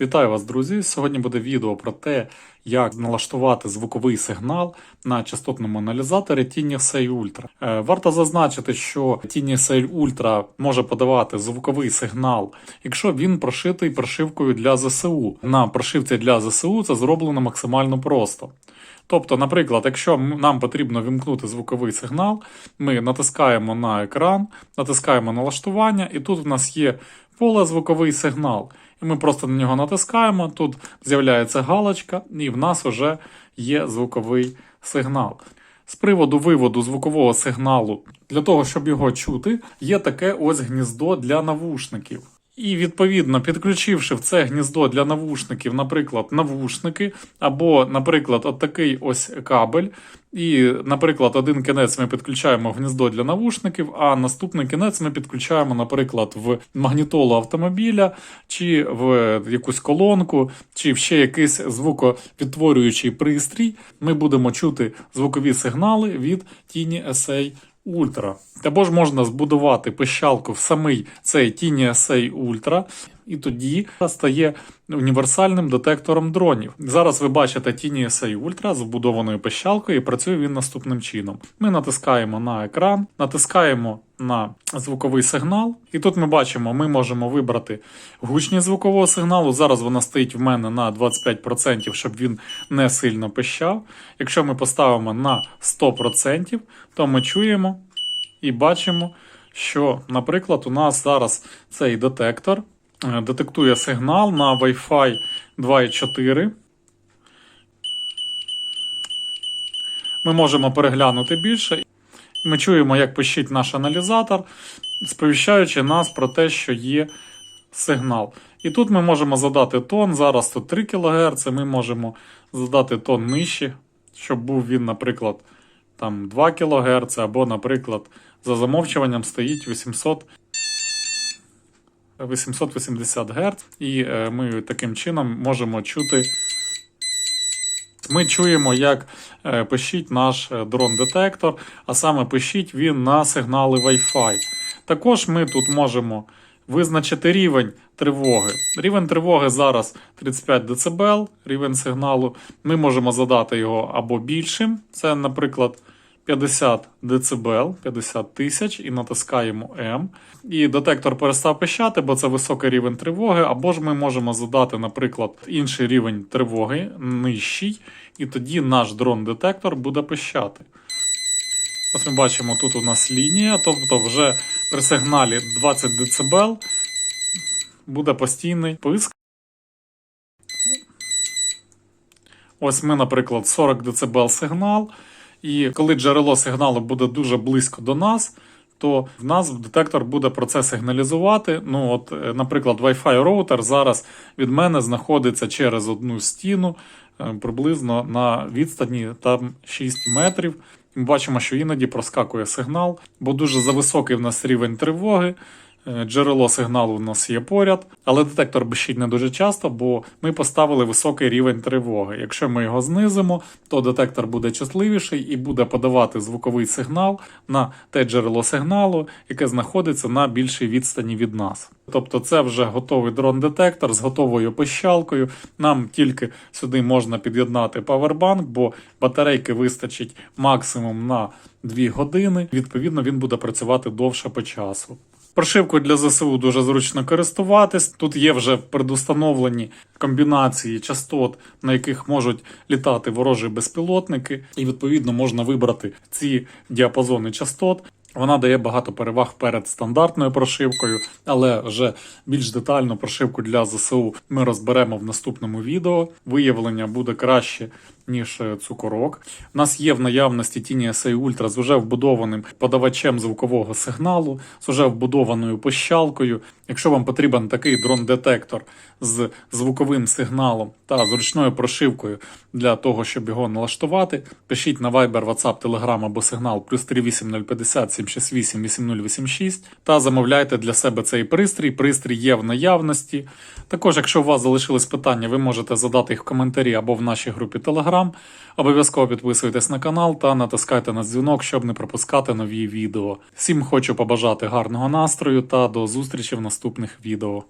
Вітаю вас, друзі! Сьогодні буде відео про те, як налаштувати звуковий сигнал на частотному аналізаторі TinySail Ultra. Е, Варто зазначити, що TinySail Ultra може подавати звуковий сигнал, якщо він прошитий прошивкою для ЗСУ. На прошивці для ЗСУ це зроблено максимально просто. Тобто, наприклад, якщо нам потрібно вімкнути звуковий сигнал, ми натискаємо на екран, натискаємо налаштування, і тут в нас є поле звуковий сигнал. І ми просто на нього натискаємо, тут з'являється галочка, і в нас вже є звуковий сигнал. З приводу виводу звукового сигналу, для того, щоб його чути, є таке ось гніздо для навушників. І відповідно, підключивши в це гніздо для навушників, наприклад, навушники, або, наприклад, от такий ось кабель. І, наприклад, один кінець ми підключаємо в гніздо для навушників, а наступний кінець ми підключаємо, наприклад, в магнітолу автомобіля, чи в якусь колонку, чи в ще якийсь звуковідтворюючий пристрій. Ми будемо чути звукові сигнали від Tiny SA Ultra. Або ж можна збудувати пищалку в самий цей Tiny SA Ультра, і тоді стає універсальним детектором дронів. Зараз ви бачите Tiny SA Ultra з вбудованою пищалкою, і працює він наступним чином. Ми натискаємо на екран, натискаємо на звуковий сигнал, і тут ми бачимо, ми можемо вибрати гучність звукового сигналу. Зараз вона стоїть в мене на 25%, щоб він не сильно пищав. Якщо ми поставимо на 100%, то ми чуємо і бачимо, що, наприклад, у нас зараз цей детектор е, детектує сигнал на Wi-Fi 2.4. Ми можемо переглянути більше. Ми чуємо, як пищить наш аналізатор, сповіщаючи нас про те, що є сигнал. І тут ми можемо задати тон. Зараз тут 3 кГц, ми можемо задати тон нижче, щоб був він, наприклад, там 2 кГц, або, наприклад, за замовчуванням стоїть 800 880 Гц, і е, ми таким чином можемо чути. Ми чуємо, як пишіть наш е, дрон-детектор, а саме пишіть він на сигнали Wi-Fi. Також ми тут можемо визначити рівень тривоги. Рівень тривоги зараз 35 дБ, рівень сигналу. Ми можемо задати його або більшим, це, наприклад, 50 дБ, 50 тисяч, і натискаємо М. І детектор перестав пищати, бо це високий рівень тривоги. Або ж ми можемо задати, наприклад, інший рівень тривоги, нижчий, і тоді наш дрон-детектор буде пищати. Ось ми бачимо, тут у нас лінія, тобто вже при сигналі 20 дБ буде постійний писк. Ось ми, наприклад, 40 дБ сигнал. І коли джерело сигналу буде дуже близько до нас, то в нас детектор буде про це сигналізувати. Ну, от, е, наприклад, Wi-Fi роутер зараз від мене знаходиться через одну стіну е, приблизно на відстані там 6 метрів. Ми бачимо, що іноді проскакує сигнал, бо дуже зависокий в нас рівень тривоги. Е, Джерело сигналу у нас є поряд, але детектор бищить не дуже часто, бо ми поставили високий рівень тривоги. Якщо ми його знизимо, то детектор буде чутливіший і буде подавати звуковий сигнал на те джерело сигналу, яке знаходиться на більшій відстані від нас. Тобто це вже готовий дрон-детектор з готовою пищалкою. Нам тільки сюди можна під'єднати павербанк, бо батарейки вистачить максимум на 2 години. Відповідно, він буде працювати довше по часу. Прошивкою для ЗСУ дуже зручно користуватись. Тут є вже предустановлені комбінації частот, на яких можуть літати ворожі безпілотники, і відповідно можна вибрати ці діапазони частот. Вона дає багато переваг перед стандартною прошивкою, але вже більш детальну прошивку для ЗСУ ми розберемо в наступному відео. Виявлення буде краще, ніж е, цукорок. У нас є в наявності Tiny SA Ultra з вже вбудованим подавачем звукового сигналу, з вже вбудованою пищалкою. Якщо вам потрібен такий дрон-детектор з звуковим сигналом та зручною прошивкою для того, щоб його налаштувати, пишіть на Viber, WhatsApp, Telegram або сигнал плюс 38050 768 8086 та замовляйте для себе цей пристрій. Пристрій є в наявності. Також, якщо у вас залишились питання, ви можете задати їх в коментарі або в нашій групі Telegram. Обов'язково підписуйтесь на канал та натискайте на дзвінок, щоб не пропускати нові відео. Всім хочу побажати гарного настрою та до зустрічі в наступних відео.